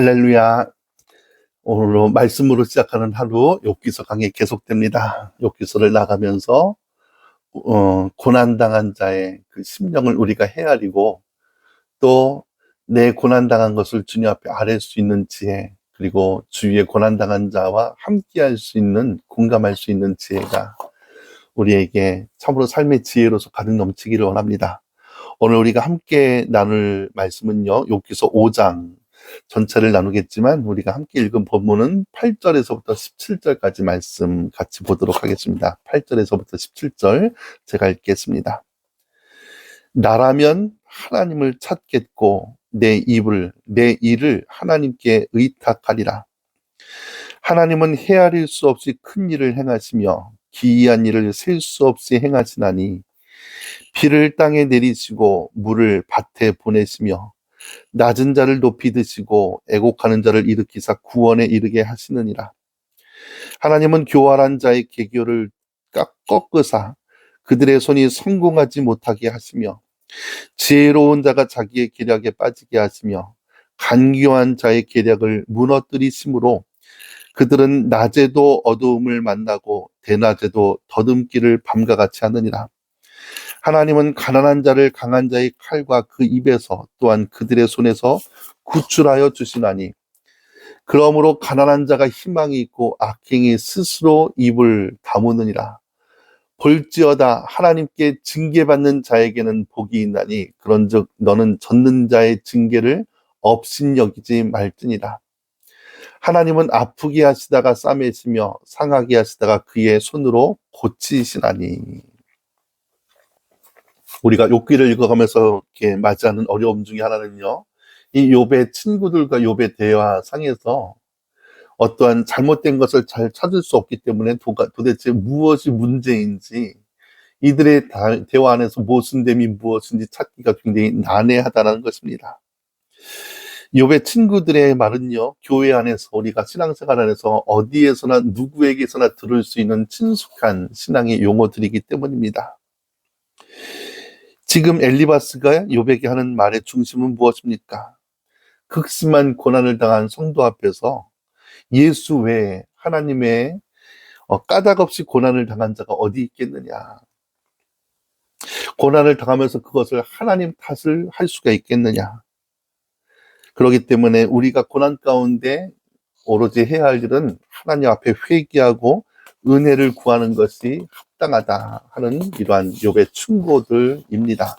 할렐루야. 오늘로 말씀으로 시작하는 하루 욥기서 강의 계속됩니다. 욥기서를 나가면서 어, 고난당한 자의 그 심령을 우리가 헤아리고 또 내 고난당한 것을 주님 앞에 아뢰 수 있는 지혜 그리고 주위의 고난당한 자와 함께할 수 있는 공감할 수 있는 지혜가 우리에게 참으로 삶의 지혜로서 가득 넘치기를 원합니다. 오늘 우리가 함께 나눌 말씀은요. 욥기서 5장 전체를 나누겠지만 우리가 함께 읽은 본문은 8절에서부터 17절까지 말씀 같이 보도록 하겠습니다. 8절에서부터 17절 제가 읽겠습니다. 나라면 하나님을 찾겠고 내 입을 내 일을 하나님께 의탁하리라. 하나님은 헤아릴 수 없이 큰 일을 행하시며 기이한 일을 셀 수 없이 행하시나니 비를 땅에 내리시고 물을 밭에 보내시며 낮은 자를 높이 드시고 애곡하는 자를 일으키사 구원에 이르게 하시느니라. 하나님은 교활한 자의 계교를 꺾으사 그들의 손이 성공하지 못하게 하시며 지혜로운 자가 자기의 계략에 빠지게 하시며 간교한 자의 계략을 무너뜨리심으로 그들은 낮에도 어두움을 만나고 대낮에도 더듬기를 밤과 같이 하느니라. 하나님은 가난한 자를 강한 자의 칼과 그 입에서 또한 그들의 손에서 구출하여 주시나니 그러므로 가난한 자가 희망이 있고 악행이 스스로 입을 다무느니라. 볼지어다 하나님께 징계받는 자에게는 복이 있나니 그런즉 너는 젖는 자의 징계를 업신여기지 말지니라. 하나님은 아프게 하시다가 싸매시며 상하게 하시다가 그의 손으로 고치시나니. 우리가 욥기를 읽어가면서 이렇게 맞이하는 어려움 중에 하나는요. 이 욥의 친구들과 욥의 대화 상에서 어떠한 잘못된 것을 잘 찾을 수 없기 때문에 도대체 무엇이 문제인지 이들의 대화 안에서 모순됨이 무엇인지 찾기가 굉장히 난해하다는 것입니다. 욥의 친구들의 말은요, 교회 안에서 우리가 신앙생활 안에서 어디에서나 누구에게서나 들을 수 있는 친숙한 신앙의 용어들이기 때문입니다. 지금 엘리바스가 욥에게 하는 말의 중심은 무엇입니까? 극심한 고난을 당한 성도 앞에서 예수 외에 하나님의 어, 까닭 없이 고난을 당한 자가 어디 있겠느냐. 고난을 당하면서 그것을 하나님 탓을 할 수가 있겠느냐. 그렇기 때문에 우리가 고난 가운데 오로지 해야 할 일은 하나님 앞에 회개하고 은혜를 구하는 것이 합당하다 하는 이러한 욥의 충고들입니다.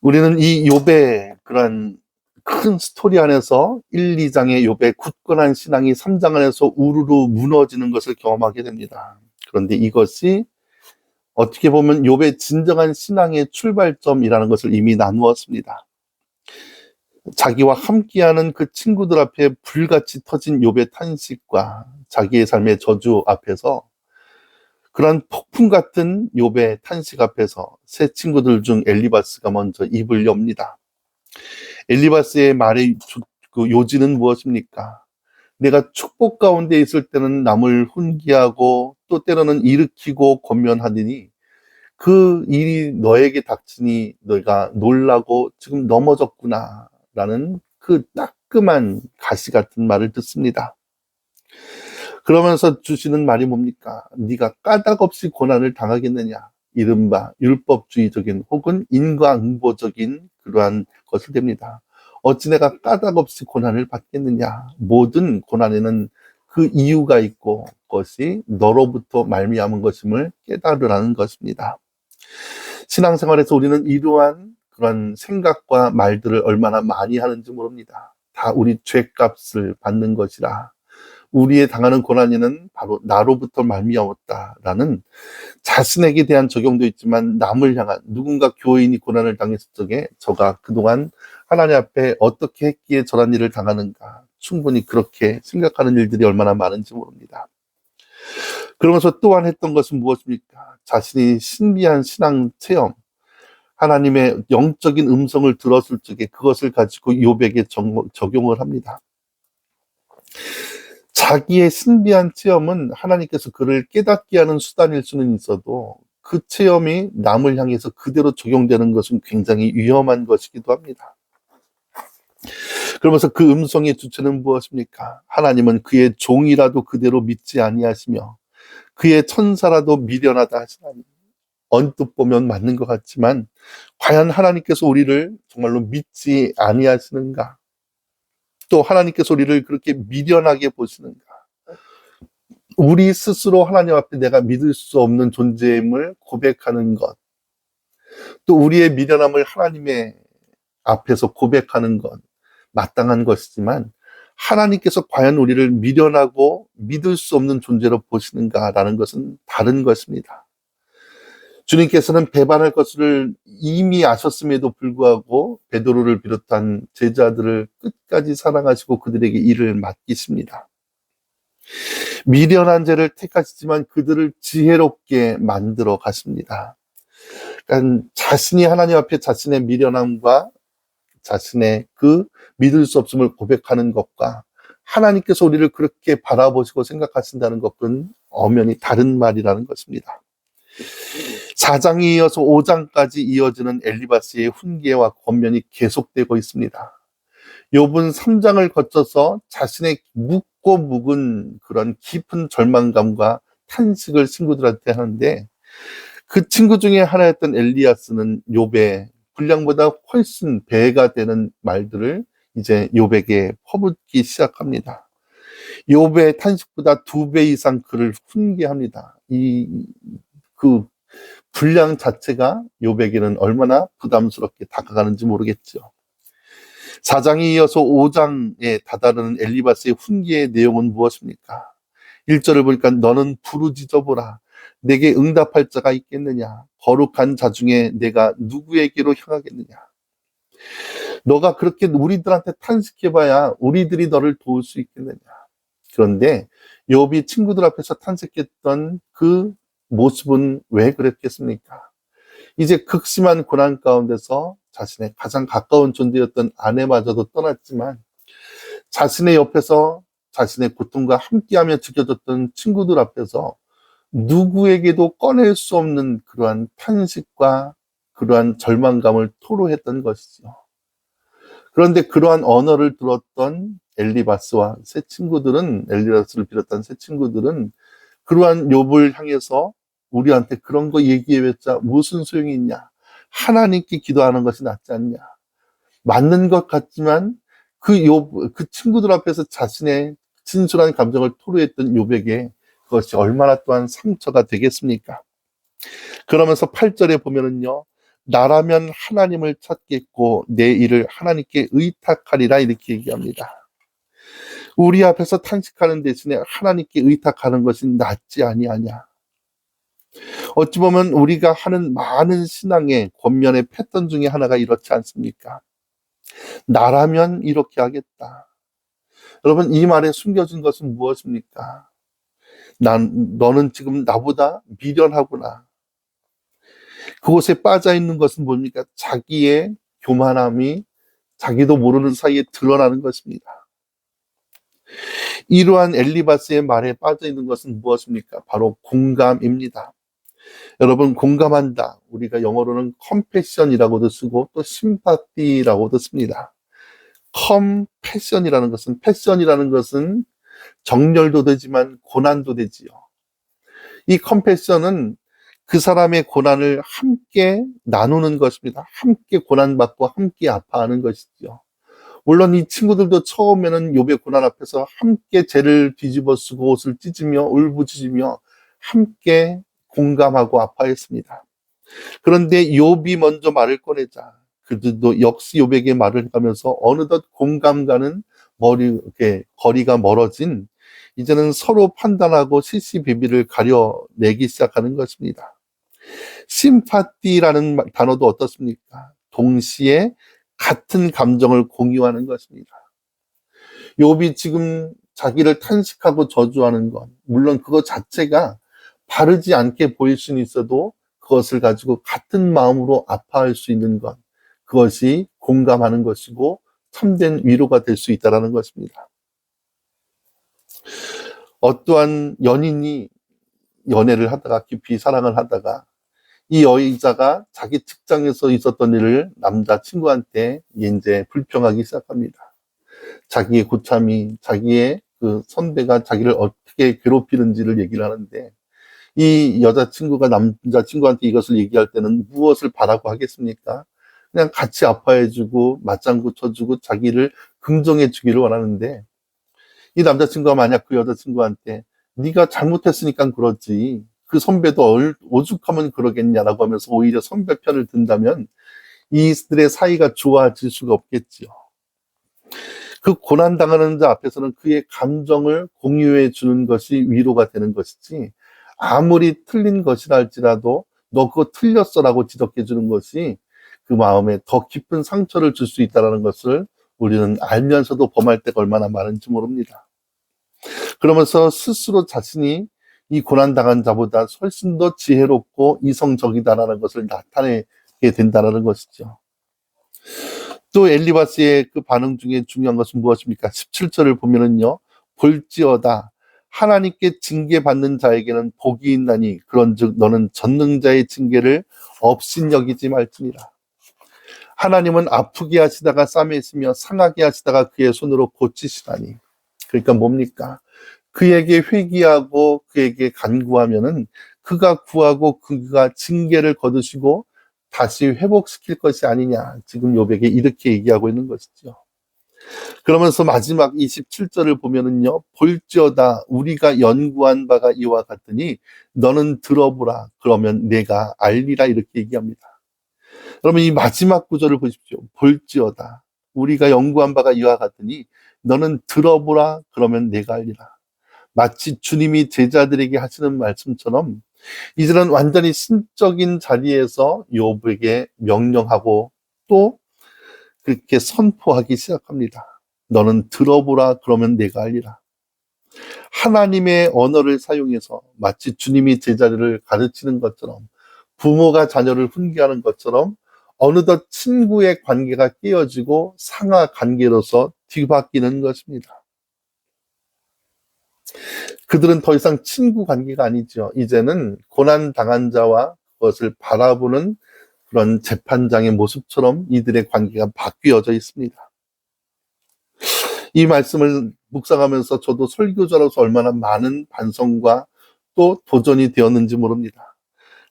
우리는 이 욥의 그러한 큰 스토리 안에서 1, 2장의 욥의 굳건한 신앙이 3장 안에서 우르르 무너지는 것을 경험하게 됩니다. 그런데 이것이 어떻게 보면 욥의 진정한 신앙의 출발점이라는 것을 이미 나누었습니다. 자기와 함께하는 그 친구들 앞에 불같이 터진 욥의 탄식과 자기의 삶의 저주 앞에서 그런 폭풍 같은 욥의 탄식 앞에서 새 친구들 중 엘리바스가 먼저 입을 엽니다. 엘리바스의 말의 그 요지는 무엇입니까? 내가 축복 가운데 있을 때는 남을 훈계하고 또 때로는 일으키고 권면하더니 그 일이 너에게 닥치니 너가 놀라고 지금 넘어졌구나 라는 그 따끔한 가시 같은 말을 듣습니다. 그러면서 주시는 말이 뭡니까? 네가 까닭 없이 고난을 당하겠느냐? 이른바 율법주의적인 혹은 인과응보적인 그러한 것을 됩니다. 어찌 내가 까닭 없이 고난을 받겠느냐? 모든 고난에는 그 이유가 있고 그것이 너로부터 말미암은 것임을 깨달으라는 것입니다. 신앙생활에서 우리는 이러한 그런 생각과 말들을 얼마나 많이 하는지 모릅니다. 다 우리 죄값을 받는 것이라. 우리의 당하는 고난에는 바로 나로부터 말미암았다라는 자신에게 대한 적용도 있지만 남을 향한 누군가 교인이 고난을 당했을 적에 저가 그동안 하나님 앞에 어떻게 했기에 저런 일을 당하는가 충분히 그렇게 생각하는 일들이 얼마나 많은지 모릅니다. 그러면서 또한 했던 것은 무엇입니까? 자신이 신비한 신앙 체험, 하나님의 영적인 음성을 들었을 적에 그것을 가지고 요백에 적용을 합니다. 자기의 신비한 체험은 하나님께서 그를 깨닫게 하는 수단일 수는 있어도 그 체험이 남을 향해서 그대로 적용되는 것은 굉장히 위험한 것이기도 합니다. 그러면서 그 음성의 주체는 무엇입니까? 하나님은 그의 종이라도 그대로 믿지 아니하시며 그의 천사라도 미련하다 하시나니 언뜻 보면 맞는 것 같지만 과연 하나님께서 우리를 정말로 믿지 아니하시는가? 또 하나님께서 우리를 그렇게 미련하게 보시는가? 우리 스스로 하나님 앞에 내가 믿을 수 없는 존재임을 고백하는 것. 또 우리의 미련함을 하나님의 앞에서 고백하는 것. 마땅한 것이지만 하나님께서 과연 우리를 미련하고 믿을 수 없는 존재로 보시는가라는 것은 다른 것입니다. 주님께서는 배반할 것을 이미 아셨음에도 불구하고 베드로를 비롯한 제자들을 끝까지 사랑하시고 그들에게 일을 맡기십니다. 미련한 죄를 택하시지만 그들을 지혜롭게 만들어 가십니다. 그러니까 자신이 하나님 앞에 자신의 미련함과 자신의 그 믿을 수 없음을 고백하는 것과 하나님께서 우리를 그렇게 바라보시고 생각하신다는 것은 엄연히 다른 말이라는 것입니다. 4장에 이어서 5장까지 이어지는 엘리바스의 훈계와 권면이 계속되고 있습니다. 욥은 3장을 거쳐서 자신의 묵고 묵은 그런 깊은 절망감과 탄식을 친구들한테 하는데 그 친구 중에 하나였던 엘리아스는 욥의 분량보다 훨씬 배가 되는 말들을 이제 욥에게 퍼붓기 시작합니다. 욥의 탄식보다 두 배 이상 그를 훈계합니다. 이 그 분량 자체가 욥에게는 얼마나 부담스럽게 다가가는지 모르겠죠. 4장에 이어서 5장에 다다르는 엘리바스의 훈계의 내용은 무엇입니까? 1절을 보니까 너는 부르짖어 보라. 내게 응답할 자가 있겠느냐? 거룩한 자 중에 내가 누구에게로 향하겠느냐? 너가 그렇게 우리들한테 탄식해봐야 우리들이 너를 도울 수 있겠느냐? 그런데 욥이 친구들 앞에서 탄식했던 그 모습은 왜 그랬겠습니까? 이제 극심한 고난 가운데서 자신의 가장 가까운 존재였던 아내마저도 떠났지만 자신의 옆에서 자신의 고통과 함께하며 지켜줬던 친구들 앞에서 누구에게도 꺼낼 수 없는 그러한 탄식과 그러한 절망감을 토로했던 것이죠. 그런데 그러한 언어를 들었던 엘리바스와 새 친구들은 엘리바스를 비롯한 새 친구들은 그러한 욥을 향해서 우리한테 그런 거 얘기해봤자 무슨 소용이 있냐? 하나님께 기도하는 것이 낫지 않냐? 맞는 것 같지만 그 욥, 그 친구들 앞에서 자신의 진솔한 감정을 토로했던 욥에게 그것이 얼마나 또한 상처가 되겠습니까? 그러면서 8절에 보면은요, 나라면 하나님을 찾겠고 내 일을 하나님께 의탁하리라 이렇게 얘기합니다. 우리 앞에서 탄식하는 대신에 하나님께 의탁하는 것이 낫지 아니하냐. 어찌 보면 우리가 하는 많은 신앙의 권면의 패턴 중에 하나가 이렇지 않습니까? 나라면 이렇게 하겠다. 여러분, 이 말에 숨겨진 것은 무엇입니까? 난, 너는 지금 나보다 미련하구나. 그곳에 빠져 있는 것은 뭡니까? 자기의 교만함이 자기도 모르는 사이에 드러나는 것입니다. 이러한 엘리바스의 말에 빠져 있는 것은 무엇입니까? 바로 공감입니다. 여러분 공감한다. 우리가 영어로는 컴패션이라고도 쓰고 또 심파티라고도 씁니다. 컴패션이라는 것은 패션이라는 것은 정렬도 되지만 고난도 되지요. 이 컴패션은 그 사람의 고난을 함께 나누는 것입니다. 함께 고난받고 함께 아파하는 것이죠. 물론 이 친구들도 처음에는 욥의 고난 앞에서 함께 죄를 뒤집어 쓰고 옷을 찢으며 울부짖으며 함께 공감하고 아파했습니다. 그런데 욥이 먼저 말을 꺼내자 그들도 역시 욥에게 말을 하면서 어느덧 공감과는 머리 이렇게 거리가 멀어진 이제는 서로 판단하고 시시비비를 가려내기 시작하는 것입니다. 심파티라는 단어도 어떻습니까? 동시에 같은 감정을 공유하는 것입니다. 욥이 지금 자기를 탄식하고 저주하는 것, 물론 그것 자체가 바르지 않게 보일 수는 있어도 그것을 가지고 같은 마음으로 아파할 수 있는 것, 그것이 공감하는 것이고 참된 위로가 될 수 있다는 것입니다. 어떠한 연인이 연애를 하다가 깊이 사랑을 하다가 이 여자가 자기 직장에서 있었던 일을 남자친구한테 이제 불평하기 시작합니다. 자기의 고참이 자기의 그 선배가 자기를 어떻게 괴롭히는지를 얘기를 하는데 이 여자친구가 남자친구한테 이것을 얘기할 때는 무엇을 바라고 하겠습니까? 그냥 같이 아파해주고 맞장구 쳐주고 자기를 긍정해 주기를 원하는데 이 남자친구가 만약 그 여자친구한테 네가 잘못했으니까 그렇지 그 선배도 얼- 오죽하면 그러겠냐라고 하면서 오히려 선배 편을 든다면 이들의 사이가 좋아질 수가 없겠지요. 그 고난당하는 자 앞에서는 그의 감정을 공유해 주는 것이 위로가 되는 것이지 아무리 틀린 것이라 할지라도 너 그거 틀렸어라고 지적해 주는 것이 그 마음에 더 깊은 상처를 줄 수 있다는 것을 우리는 알면서도 범할 때가 얼마나 많은지 모릅니다. 그러면서 스스로 자신이 이 고난당한 자보다 훨씬 더 지혜롭고 이성적이다라는 것을 나타내게 된다는 것이죠. 또 엘리바스의 그 반응 중에 중요한 것은 무엇입니까? 17절을 보면은요, 볼지어다. 하나님께 징계받는 자에게는 복이 있나니 그런즉 너는 전능자의 징계를 업신여기지 말지니라. 하나님은 아프게 하시다가 싸매시며 상하게 하시다가 그의 손으로 고치시다니. 그러니까 뭡니까? 그에게 회개하고 그에게 간구하면은 그가 구하고 그가 징계를 거두시고 다시 회복시킬 것이 아니냐. 지금 요백에 이렇게 얘기하고 있는 것이죠. 그러면서 마지막 27절을 보면은요, 볼지어다 우리가 연구한 바가 이와 같으니 너는 들어보라. 그러면 내가 알리라. 이렇게 얘기합니다. 그러면 이 마지막 구절을 보십시오. 볼지어다 우리가 연구한 바가 이와 같으니 너는 들어보라. 그러면 내가 알리라. 마치 주님이 제자들에게 하시는 말씀처럼 이들은 완전히 신적인 자리에서 욥에게 명령하고 또 그렇게 선포하기 시작합니다. 너는 들어보라 그러면 내가 알리라. 하나님의 언어를 사용해서 마치 주님이 제자들을 가르치는 것처럼 부모가 자녀를 훈계하는 것처럼 어느덧 친구의 관계가 깨어지고 상하 관계로서 뒤바뀌는 것입니다. 그들은 더 이상 친구 관계가 아니죠. 이제는 고난 당한 자와 그것을 바라보는 그런 재판장의 모습처럼 이들의 관계가 바뀌어져 있습니다. 이 말씀을 묵상하면서 저도 설교자로서 얼마나 많은 반성과 또 도전이 되었는지 모릅니다.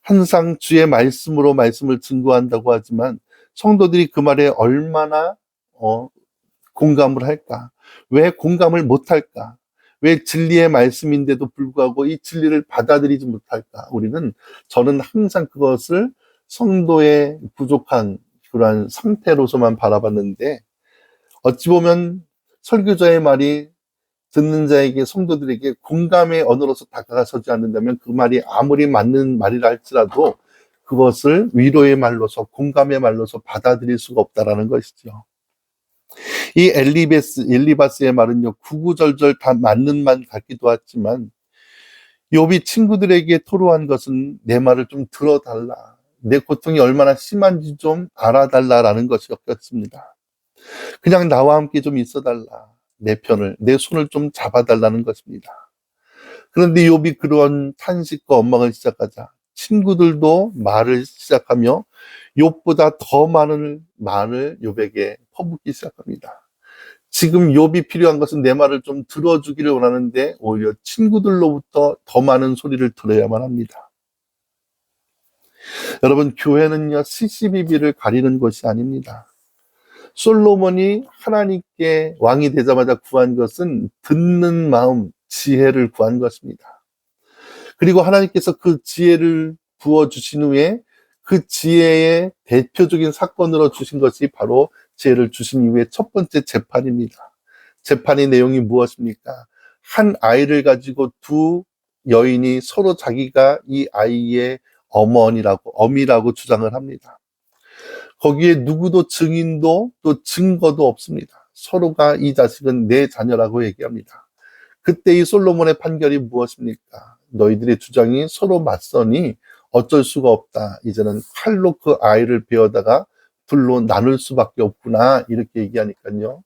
항상 주의 말씀으로 말씀을 증거한다고 하지만 성도들이 그 말에 얼마나 어, 공감을 할까? 왜 공감을 못할까? 왜 진리의 말씀인데도 불구하고 이 진리를 받아들이지 못할까? 우리는 저는 항상 그것을 성도의 부족한 그러한 상태로서만 바라봤는데 어찌 보면 설교자의 말이 듣는 자에게 성도들에게 공감의 언어로서 다가서지 않는다면 그 말이 아무리 맞는 말이라 할지라도 그것을 위로의 말로서 공감의 말로서 받아들일 수가 없다라는 것이죠. 이 엘리베스, 엘리바스의 말은요, 구구절절 다 맞는 말 같기도 하지만, 욥이 친구들에게 토로한 것은 내 말을 좀 들어달라. 내 고통이 얼마나 심한지 좀 알아달라라는 것이었습니다. 그냥 나와 함께 좀 있어달라. 내 편을, 내 손을 좀 잡아달라는 것입니다. 그런데 욥이 그런 탄식과 원망을 시작하자 친구들도 말을 시작하며 욥보다 더 많은 말을 욥에게 퍼붓기 시작합니다. 지금 욥이 필요한 것은 내 말을 좀 들어주기를 원하는데 오히려 친구들로부터 더 많은 소리를 들어야만 합니다. 여러분 교회는요 CCBB를 가리는 것이 아닙니다. 솔로몬이 하나님께 왕이 되자마자 구한 것은 듣는 마음, 지혜를 구한 것입니다. 그리고 하나님께서 그 지혜를 부어 주신 후에 그 지혜의 대표적인 사건으로 주신 것이 바로 지혜를 주신 이후에 첫 번째 재판입니다. 재판의 내용이 무엇입니까? 한 아이를 가지고 두 여인이 서로 자기가 이 아이의 어머니라고, 어미라고 주장을 합니다. 거기에 누구도 증인도 또 증거도 없습니다. 서로가 이 자식은 내 자녀라고 얘기합니다. 그때 이 솔로몬의 판결이 무엇입니까? 너희들의 주장이 서로 맞서니 어쩔 수가 없다. 이제는 칼로 그 아이를 베어다가 둘로 나눌 수밖에 없구나. 이렇게 얘기하니까요.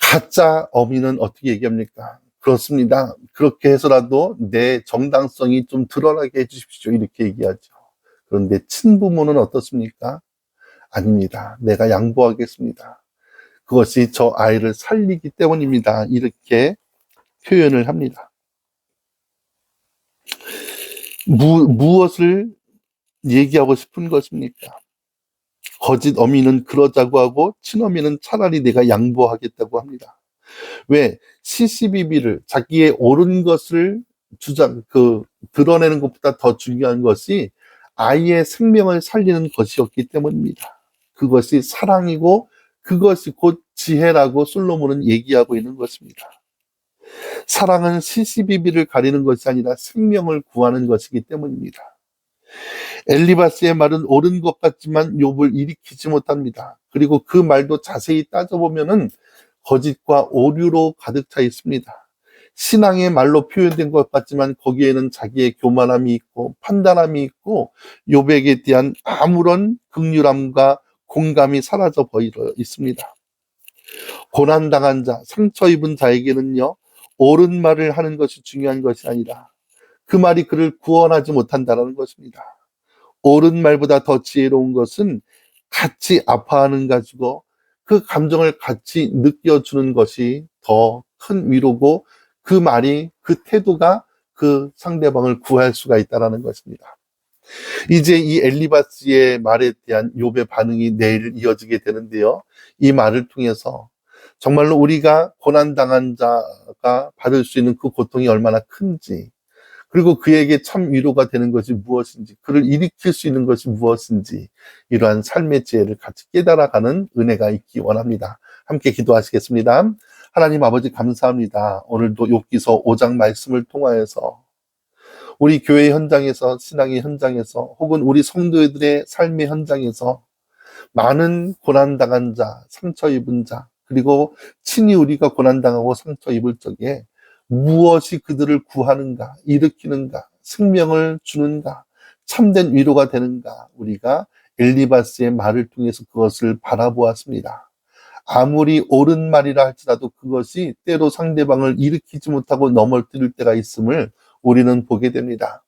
가짜 어미는 어떻게 얘기합니까? 그렇습니다. 그렇게 해서라도 내 정당성이 좀 드러나게 해주십시오. 이렇게 얘기하죠. 그런데 친부모는 어떻습니까? 아닙니다. 내가 양보하겠습니다. 그것이 저 아이를 살리기 때문입니다. 이렇게 표현을 합니다. 무, 무엇을 얘기하고 싶은 것입니까? 거짓 어미는 그러자고 하고 친어미는 차라리 내가 양보하겠다고 합니다. 왜 시시비비를 자기의 옳은 것을 주장 그 드러내는 것보다 더 중요한 것이 아이의 생명을 살리는 것이었기 때문입니다. 그것이 사랑이고 그것이 곧 지혜라고 솔로몬은 얘기하고 있는 것입니다. 사랑은 시시비비를 가리는 것이 아니라 생명을 구하는 것이기 때문입니다. 엘리바스의 말은 옳은 것 같지만 욥을 일으키지 못합니다. 그리고 그 말도 자세히 따져보면은 거짓과 오류로 가득 차 있습니다. 신앙의 말로 표현된 것 같지만 거기에는 자기의 교만함이 있고 판단함이 있고 욥에게 대한 아무런 극률함과 공감이 사라져 보이려 있습니다. 고난당한 자, 상처 입은 자에게는요, 옳은 말을 하는 것이 중요한 것이 아니라 그 말이 그를 구원하지 못한다는 것입니다. 옳은 말보다 더 지혜로운 것은 같이 아파하는 가지고 그 감정을 같이 느껴주는 것이 더 큰 위로고 그 말이 그 태도가 그 상대방을 구할 수가 있다는 것입니다. 이제 이 엘리바스의 말에 대한 욥의 반응이 내일 이어지게 되는데요. 이 말을 통해서 정말로 우리가 고난 당한 자가 받을 수 있는 그 고통이 얼마나 큰지, 그리고 그에게 참 위로가 되는 것이 무엇인지, 그를 일으킬 수 있는 것이 무엇인지, 이러한 삶의 지혜를 같이 깨달아가는 은혜가 있기 원합니다. 함께 기도하시겠습니다. 하나님 아버지 감사합니다. 오늘도 욥기서 5장 말씀을 통하여서 우리 교회 현장에서 신앙의 현장에서 혹은 우리 성도들의 삶의 현장에서 많은 고난 당한 자, 상처 입은 자, 그리고 친히 우리가 고난 당하고 상처 입을 적에 무엇이 그들을 구하는가, 일으키는가, 생명을 주는가, 참된 위로가 되는가, 우리가 엘리바스의 말을 통해서 그것을 바라보았습니다. 아무리 옳은 말이라 할지라도 그것이 때로 상대방을 일으키지 못하고 넘어뜨릴 때가 있음을 우리는 보게 됩니다.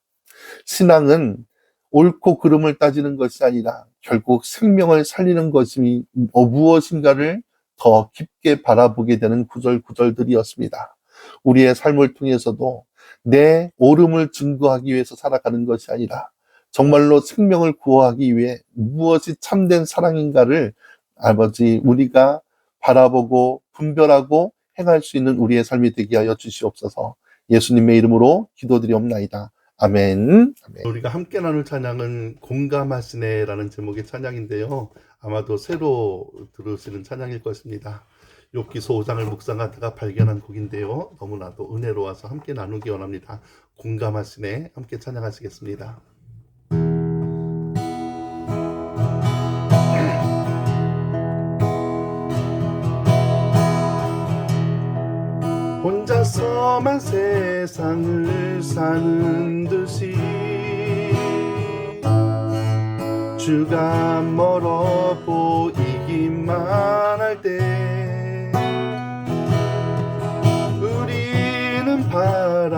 신앙은 옳고 그름을 따지는 것이 아니라 결국 생명을 살리는 것이 무엇인가를 더 깊게 바라보게 되는 구절 구절들이었습니다. 우리의 삶을 통해서도 내 옳음을 증거하기 위해서 살아가는 것이 아니라 정말로 생명을 구하기 위해 무엇이 참된 사랑인가를 아버지 우리가 바라보고 분별하고 행할 수 있는 우리의 삶이 되게 하여 주시옵소서. 예수님의 이름으로 기도드리옵나이다. 아멘. 아멘. 우리가 함께 나눌 찬양은 공감하시네라는 제목의 찬양인데요. 아마도 새로 들으시는 찬양일 것입니다. 욥기서 5장을 묵상하다가 발견한 곡인데요. 너무나도 은혜로워서 함께 나누기 원합니다. 공감하시네 함께 찬양하시겠습니다. 혼자서만 세상을 사는 듯이 주가 멀어 보이기만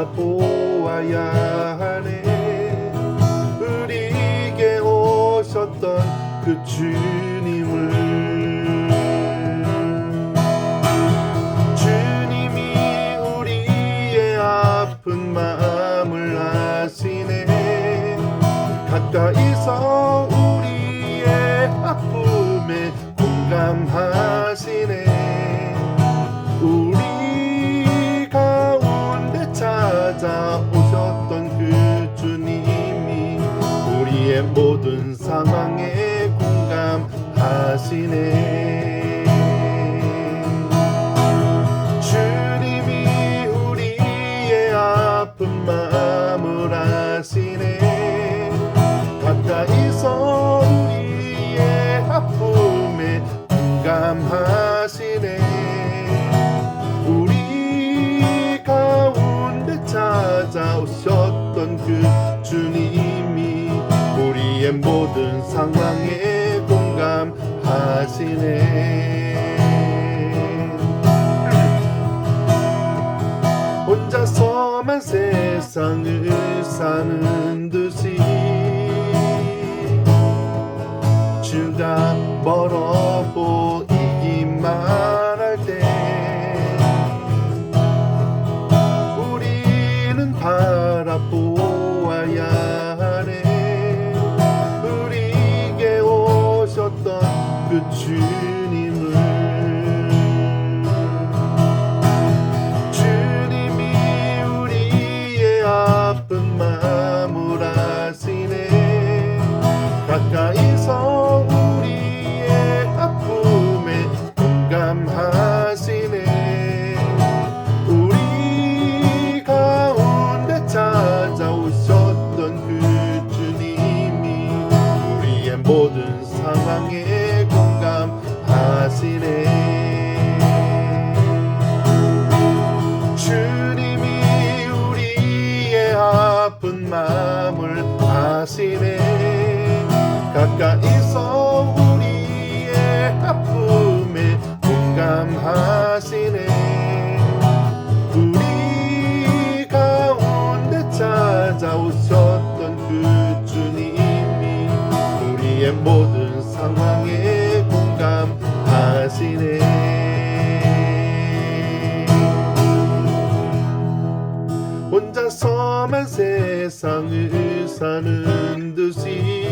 바라보아야 하네. 우리에게 오셨던 그 주님을. 주님이 우리의 아픈 마음을 아시네. 가까이서 우리의 아픔에 공감하 찾 모든 상황에 공감하시네. 혼자서만 세상을 사는 듯이 주가 멀어 보이기만 네. 혼자서만 세상을 사는 듯이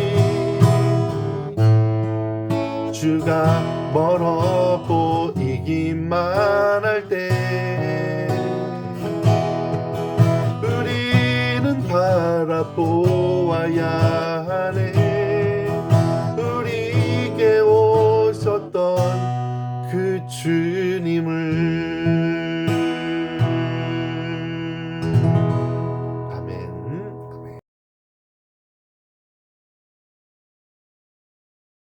주가 멀어 보이기만 할 때 우리는 바라보아야 하네. 주님을